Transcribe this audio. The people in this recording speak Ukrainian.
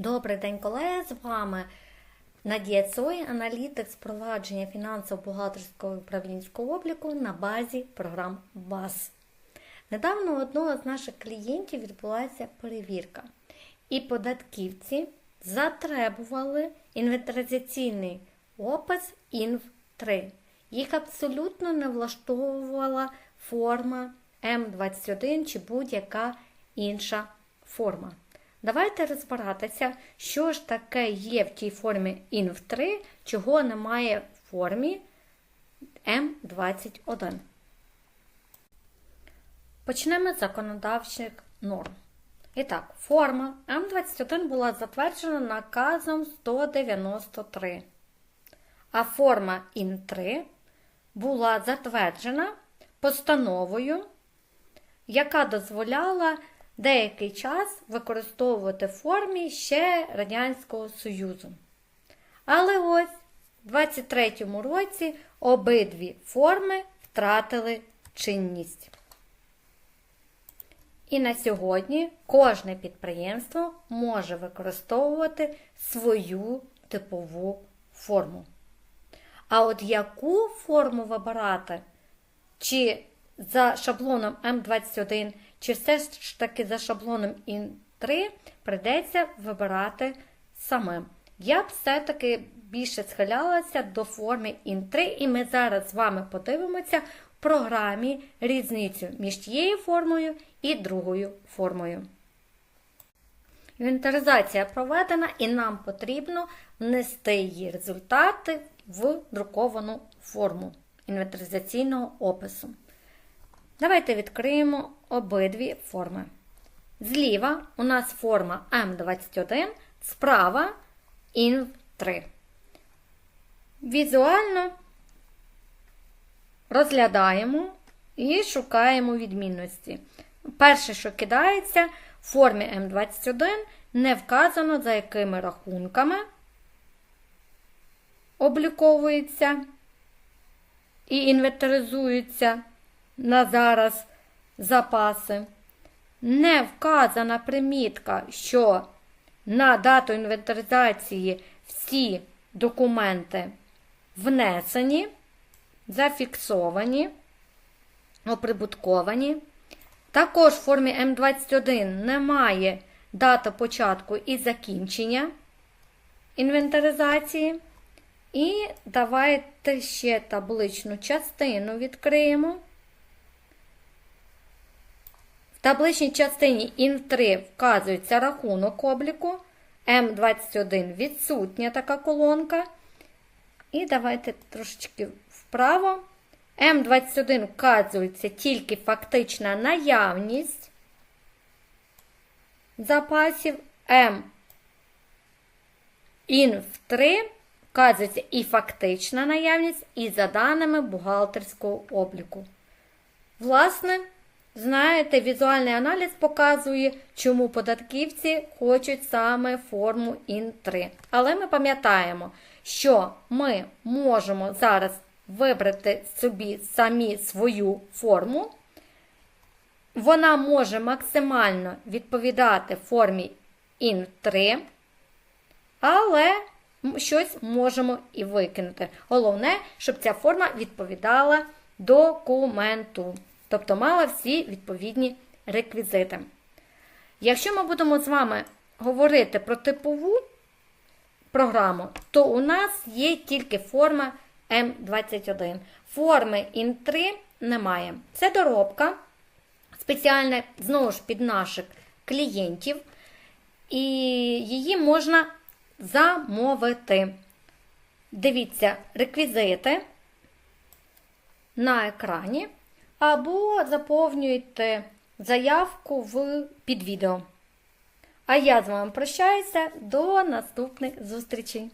Добрий день, колеги! З вами Надія Цой, аналітик з провадження фінансово-бухгалтерського управлінського обліку на базі програм БАС. Недавно у одного з наших клієнтів відбулася перевірка, і податківці затребували інвентаризаційний опис ІНВ-3. Їх абсолютно не влаштовувала форма М21 чи будь-яка інша форма. Давайте розбиратися, що ж таке є в тій формі INV3, чого немає в формі М21. Почнемо з законодавчих норм. І так, форма М21 була затверджена наказом 193, а форма ІН3 була затверджена постановою, яка дозволяла деякий час використовувати в формі ще Радянського Союзу. Але ось у 23-му році обидві форми втратили чинність. І на сьогодні кожне підприємство може використовувати свою типову форму. А от яку форму вибирати? Чи за шаблоном М21, чи все ж таки за шаблоном ІН3 прийдеться вибирати самим. Я б все-таки більше схилялася до форми ІН3, і ми зараз з вами подивимося в програмі різницю між тією формою і другою формою. Інвентаризація проведена, і нам потрібно внести її результати в друковану форму інвентаризаційного опису. Давайте відкриємо обидві форми. Зліва у нас форма М21, справа INV3. Візуально розглядаємо і шукаємо відмінності. Перше, що кидається, в формі М21 не вказано, за якими рахунками обліковується і інвентаризується на зараз запаси. Не вказана примітка, що на дату інвентаризації всі документи внесені, зафіксовані, оприбутковані. Також в формі М21 немає дати початку і закінчення інвентаризації. І давайте ще табличну частину відкриємо. В табличній частині ІН3 вказується рахунок обліку. М21 відсутня така колонка. І давайте трошечки вправо. М21 вказується тільки фактична наявність запасів. М ІН3 вказується і фактична наявність, і за даними бухгалтерського обліку. Власне, знаєте, візуальний аналіз показує, чому податківці хочуть саме форму ІН3. Але ми пам'ятаємо, що ми можемо зараз вибрати собі самі свою форму. Вона може максимально відповідати формі ІН3, але щось можемо і викинути. Головне, щоб ця форма відповідала документу, тобто мала всі відповідні реквізити. Якщо ми будемо з вами говорити про типову програму, то у нас є тільки форма М21. Форми ІН3 немає. Це доробка спеціальна, знову ж під наших клієнтів, і її можна замовити. Дивіться реквізити на екрані, або заповнюйте заявку в під відео. А я з вами прощаюся до наступних зустрічей!